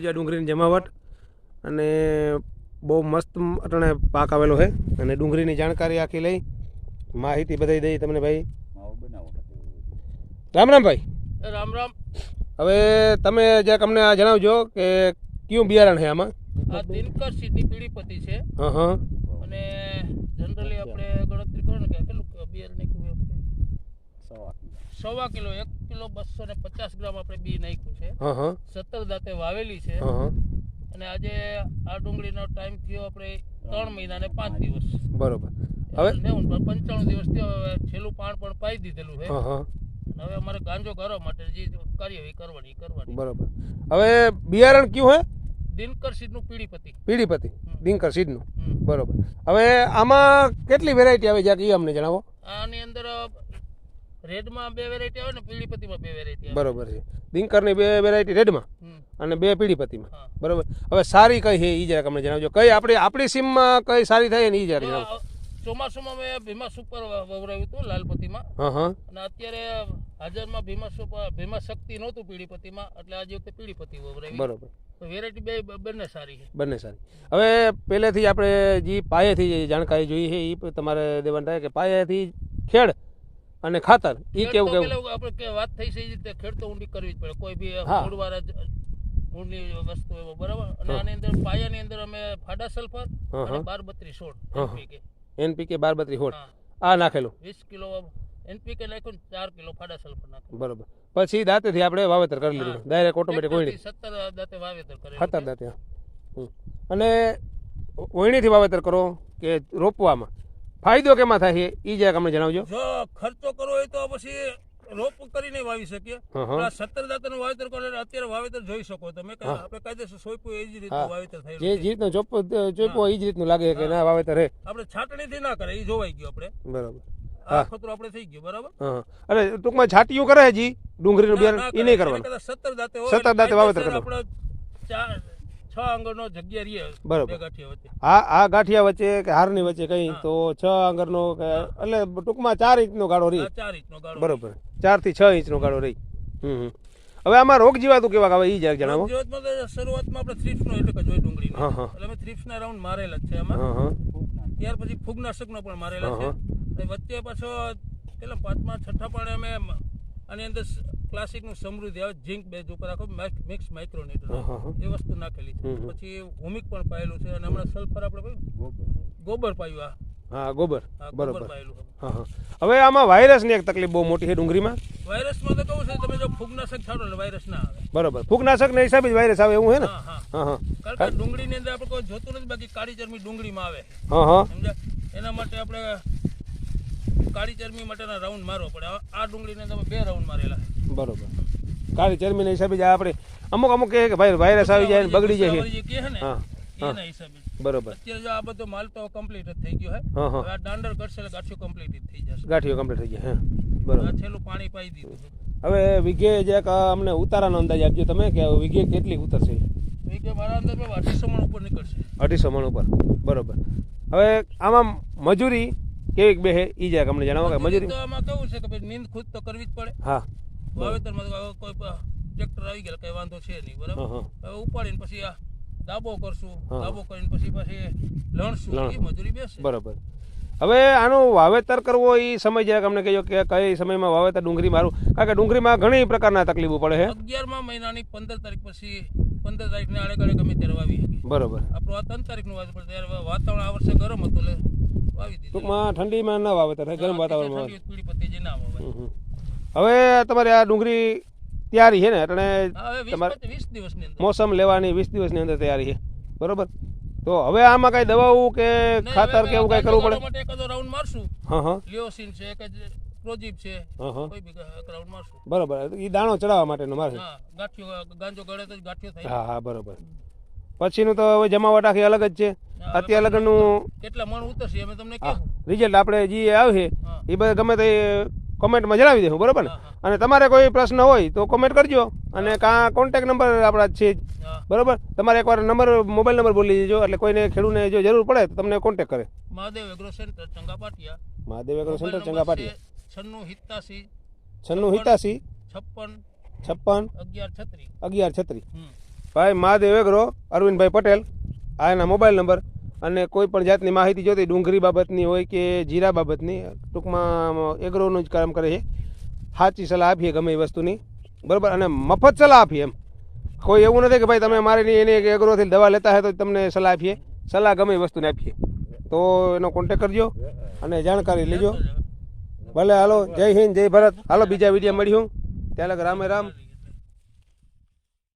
લેજો આ ડુંગળીની જમાવટ. અને બહુ મસ્ત અટણે પાક આવેલો છે. અને ડુંગળીની જાણકારી આખી લઈ માહિતી બધાઈ દઈ તમને ભાઈ. રામ રામ ભાઈ. રામ રામ. હવે તમે જરાક અમને આ જણાવજો કે કયું બિયારણ છે આમાં? આ દિનકર સિદ્ધિ પીડીપતિ છે. હા હા. અને જનરલી આપણે ગણતરી કરો ને કે કેટલું બિયારણ સવા કિલો એક કિલો બસો ને પચાસ ગ્રામ આપણે બી નાખ્યું છે. સત્તર દાંતે વાવેલી છે. અને આજે આ ડુંગળીનો ટાઈમ થયો આપણે ત્રણ મહિના ને પાંચ દિવસ. બરોબર. હવે? પંચાણું દિવસ થયો હવે છેલ્લું પાણ પણ પાઈ દીધેલું છે. હવે અમારે ગાંજો કરવા માટે જે કરવાની એ કરવાની. બરોબર. હવે બિયારણ કયું હે? દિનકર સિદ્ધનું પીડીપતિ પીડીપતિ દિનકર સીડનું. બરોબર. હવે આમાં કેટલી વેરાયટી આવે જરાક એ અમને જણાવો? આની અંદર રેડમાં બે વેરાયટી આવે ને પીડીપતિમાં બે વેરાયટી બરોબર છે. દિંકરની બે વેરાયટી રેડમાં અને બે પીડીપતિમાં બરોબર. હવે સારી કઈ છે એ જરાક અમને જણાવજો. કઈ આપણી આપણી સીમમાં કઈ સારી થાય ને એ જરાક જણાવો ચોમાસુમાં મેં ભીમા સુપર વવરાવ્યું હતું લાલપતિમાં. હા હા. અને અત્યારે હાજરમાં ભીમા સુપર ભીમા શક્તિ નહોતું પીડીપતિમાં એટલે આજે વખતે પીડીપતિ વવરાવી. બરોબર. વેરાયટી બે બંને સારી છે. બંને સારી. હવે પહેલેથી આપણે જે પાયેથી જાણકારી જોઈ છે એ તમારે દેવાનું થાય કે પાયેથી ખેડ અને ખાતર એ કેવું કેવું? આપણે કે વાત થઈ છે રીતે ખેડ તો ઊંડી કરવી જ પડે. કોઈ બી મૂળવાર મૂળની વસ્તુ એવો બરાબર? અને આની અંદર પાયાની અંદર અમે ફાડા સલ્ફર અને હા. બાર બત્રીસ સોળ હા, હા. એનપીકે. બાર બત્રી હોળ આ નાખેલું. વીસ કિલો એનપીકે નાખ્યું ને ચાર કિલો ફાડા સલ્ફર નાખ્યું. બરાબર. પછી દાંતેથી આપણે વાવેતર કરી લીધું. ડાયરેક્ટ ઓટોમેટિક ઓયણી. સત્તર દાંતે વાવેતર કરે ખાતર છે. દાંતે અને ઓઈણીથી વાવેતર કરો કે રોપવામાં? ફાયદો કેમાં થાય છે એ જરાક અમને જણાવજો. જો ખર્ચો કરવો હોય તો પછી રોપ કરીને વાવી શકીએ. સત્તર દાંતનું વાવેતર કરો અત્યારે વાવેતર જોઈ શકો તમે આપણે કાયદેસર સોંપ્યું એ જ રીતનું વાવેતર થાય જે રીતનો ચોપ ચોપ્યો એ જ રીતનું લાગે કે ના વાવેતર હે. આપણે છાટણીથી ના કરે એ જોવાઈ ગયું આપણે. બરાબર. આ ખતરો આપણે થઈ ગયો બરાબર. અને ટૂંકમાં છાટીયું કરે હજી? ડુંગળીનું બિયારણ એ કરે. નહીં કરવાનું. સત્તર દાંતે સત્તર દાંતે વાવેતર કરવાનું. આપણે આંગળનો જગ્યા રહીએ બરોબર. હા આ આ ગાંઠિયા વચ્ચે કે હારની વચ્ચે કઈ તો છ આંગણનો એટલે ટૂંકમાં ચાર ઇંચનો ગાળો રહી. ચાર ઇંચનો ગાળો બરોબર. ચારથી છ ઇંચનો ગાળો રહી. હમ. હવે આમાં રોગ જીવાતું કેવા આવે એ જરાક જણાવો. શરૂઆતમાં આપણે થ્રીપ્સનો એટલે કે જોઈ ડુંગળી. એટલે અમે થ્રીપ્સના રાઉન્ડ મારેલા જ છે હા ત્યાર પછી ફૂગનાશકનો પણ મારેલા છે. વચ્ચે પાછો પેલા પાંચમા છઠ્ઠા પણ અમે આની અંદર ક્લાસિકનું સમૃદ્ધિ આવે ઝીંક બેઝ ઉપર આખો મિક્સ હા. એ વસ્તુ નાખેલી છે. પછી હોમિક પણ પાયેલું છે અને હમણાં સલ્ફર આપણે ગોબર પાયું આ હા ગોબર. બરોબર. હા હવે આમાં વાયરસની એક તકલીફ બહુ મોટી છે ડુંગળીમાં. વાયરસમાં તો કહું છે તમે જો ફૂગનાશક છાડો ને વાયરસ ના આવે. બરોબર. ફૂગનાશકના હિસાબે જ વાયરસ આવે એવું હે ને? હા હા. કારણ કે ડુંગળીની અંદર આપણે કોઈ જોતું નથી બાકી કાળી ચરમી ડુંગળીમાં આવે. હા હા. એના માટે આપણે કાળી ચરમી માટેના રાઉન્ડ મારવો પડે. આ ડુંગળીને તમે બે રાઉન્ડ મારેલા. બરોબર. કાળી ચરમીના હિસાબે જ આપણે અમુક અમુક કહે કે ભાઈ વાયરસ આવી જાય ને બગડી જાય છે. હા એના હિસાબે. બરોબર. અત્યારે જો આ બધો માલ તો કમ્પ્લીટ જ થઈ ગયો હે. હવે આ દાંડર કરશે એટલે ગાંઠિયું કમ્પ્લીટ જ થઈ જશે. ગાંઠીઓ કમ્પ્લીટ થઈ જાય હા. બરોબર. આ છેલ્લું પાણી પાઈ દીધું હવે વિઘે જે અમને ઉતારાનો અંદાજ આપજો તમે કે વિઘે કેટલી ઉતરશે? વિઘે મારા અંદર અઢીસો મણ ઉપર નીકળશે. અઢીસો મણ ઉપર. બરોબર. હવે આમાં મજૂરી કેવી બે હે એ જરાક અમને જણાવો કે મજૂરી. તો આમાં કેવું છે કે ભાઈ નીંદ ખુદ તો કરવી જ પડે. હા. વાવેતરમાં કોઈ ટ્રેક્ટર આવી ગયા કઈ વાંધો છે નહીં બરાબર? હવે ઉપાડીને પછી આ દાબો કરશું. દાબો કરીને પછી પછી લણશું એ મજૂરી બેસે. બરોબર. હવે આનું વાવેતર કરવો એ સમય જરાક અમને કહેજો કે કઈ સમયમાં વાવેતર ડુંગળી મારું? કારણ કે ડુંગળીમાં ઘણી પ્રકારના તકલીફો પડે છે અગિયારમા મહિનાની પંદર તારીખ પછી પંદર તારીખને આડે ગમે ત્યારે વાવી બરોબર. આપણું આ ત્રણ તારીખનું વાવી પડે ત્યારે વાતાવરણ આ વર્ષે ગરમ હતું એટલે ટૂંકમાં ઠંડીમાં ના વાવેતર થાય ગરમ વાતાવરણમાં. હવે તમારે આ ડુંગળી તૈયારી છે ને એટલે તમારે- મોસમ લેવાની વીસ દિવસની અંદર તૈયારી છે. બરોબર? તો હવે આમાં કઈ દવાઓ કે ખાતર કે એવું કઈ કરવું પડે? ગાળવા રાઉન્ડ મારશું. હા હા. લિયોસિન છે કે પ્રોજીપ છે. હા હા. કોઈ બી રાઉન્ડ મારશું. બરોબર. એ દાણો ચડાવવા માટેનો મારે. ગાંઠિયો ગાંજો ગળે તો ગાંઠિયો થાય. હા હા બરોબર. પછીનું તો હવે જમાવટ આખી અલગ જ છે. અત્યારે લગનનું કેટલા મણ ઉતરશે અમે તમને રિઝલ્ટ આપણે જે આવશે એ બધા ગમે તે કોમેન્ટમાં જણાવી દેવું બરાબર ને. અને તમારે કોઈ પ્રશ્ન હોય તો કોમેન્ટ કરજો. અને કાં કોન્ટેક નંબર આપણા છે હા. તમારે એકવાર નંબર મોબાઈલ નંબર બોલી દેજો એટલે કોઈને ખેડૂને જો જરૂર પડે તો તમને કોન્ટેક કરે. Mahadev agro centre Changapatiya Mahadev agro centre Changapatiya છન્નું હિતાસી છન્નું હિતાસી છપ્પન છપ્પન અગિયાર છત્રી. અગિયાર છત્રીસ હમ. ભાઈ, મહાદેવ એગ્રો અરવિંદભાઈ પટેલ, આ એના મોબાઈલ નંબર. અને કોઈ પણ જાતની માહિતી જોતી ડુંગળી બાબતની હોય કે જીરા બાબતની, ટૂંકમાં એગ્રોનું જ કામ કરે છે. સાચી સલાહ આપીએ ગમે એ વસ્તુની. બરાબર? અને મફત સલાહ આપીએ એમ. કોઈ એવું નથી કે ભાઈ તમે મારી એની એગ્રોથી દવા લેતા હોય તો તમને સલાહ આપીએ. સલાહ ગમે એ વસ્તુને આપીએ. તો એનો કોન્ટેક કરજો અને જાણકારી લેજો. ભલે, હાલો, જય હિન્દ, જય ભારત. હાલો, બીજા વીડિયો મળ્યું ત્યાં લગ રામે રામ.